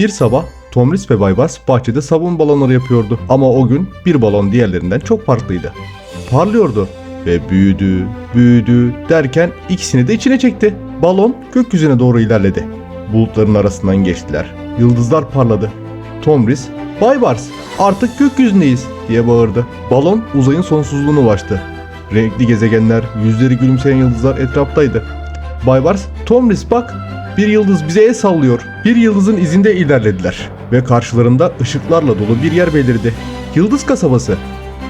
Bir sabah Tomris ve Baybars bahçede sabun balonları yapıyordu. Ama o gün bir balon diğerlerinden çok farklıydı. Parlıyordu ve büyüdü, büyüdü derken ikisini de içine çekti. Balon gökyüzüne doğru ilerledi. Bulutların arasından geçtiler. Yıldızlar parladı. Tomris, Baybars artık gökyüzündeyiz diye bağırdı. Balon uzayın sonsuzluğunu ulaştı. Renkli gezegenler, yüzleri gülümseyen yıldızlar etraftaydı. Baybars, Tomris bak bir yıldız bize el sallıyor. Bir yıldızın izinde ilerlediler ve karşılarında ışıklarla dolu bir yer belirdi. Yıldız kasabası.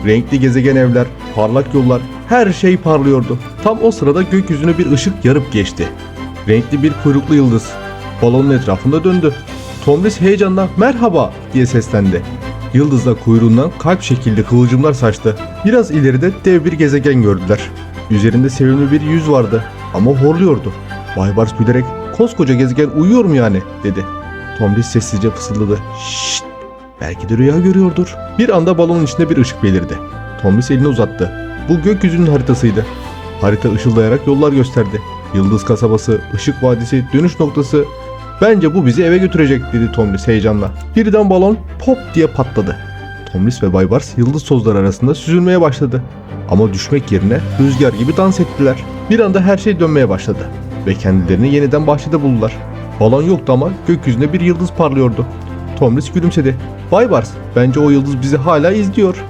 Renkli gezegen evler, parlak yollar, her şey parlıyordu. Tam o sırada gökyüzüne bir ışık yarıp geçti. Renkli bir kuyruklu yıldız. Balonun etrafında döndü. Tomris heyecanla merhaba diye seslendi. Yıldızla kuyruğundan kalp şekilli kıvılcımlar saçtı. Biraz ileride dev bir gezegen gördüler. Üzerinde sevimli bir yüz vardı ama horluyordu. Baybars gülerek koskoca gezegen uyuyor mu yani dedi. Tomris sessizce fısıldadı. Şşt belki de rüya görüyordur. Bir anda balonun içinde bir ışık belirdi. Tomris elini uzattı. Bu gökyüzünün haritasıydı. Harita ışıldayarak yollar gösterdi. Yıldız kasabası, ışık vadisi, dönüş noktası. Bence bu bizi eve götürecek dedi Tomris heyecanla. Birden balon pop diye patladı. Tomris ve Baybars yıldız tozları arasında süzülmeye başladı. Ama düşmek yerine rüzgar gibi dans ettiler. Bir anda her şey dönmeye başladı ve kendilerini yeniden bahçede buldular. Balon yoktu ama gökyüzünde bir yıldız parlıyordu. Tomris gülümsedi. Baybars, bence o yıldız bizi hala izliyor.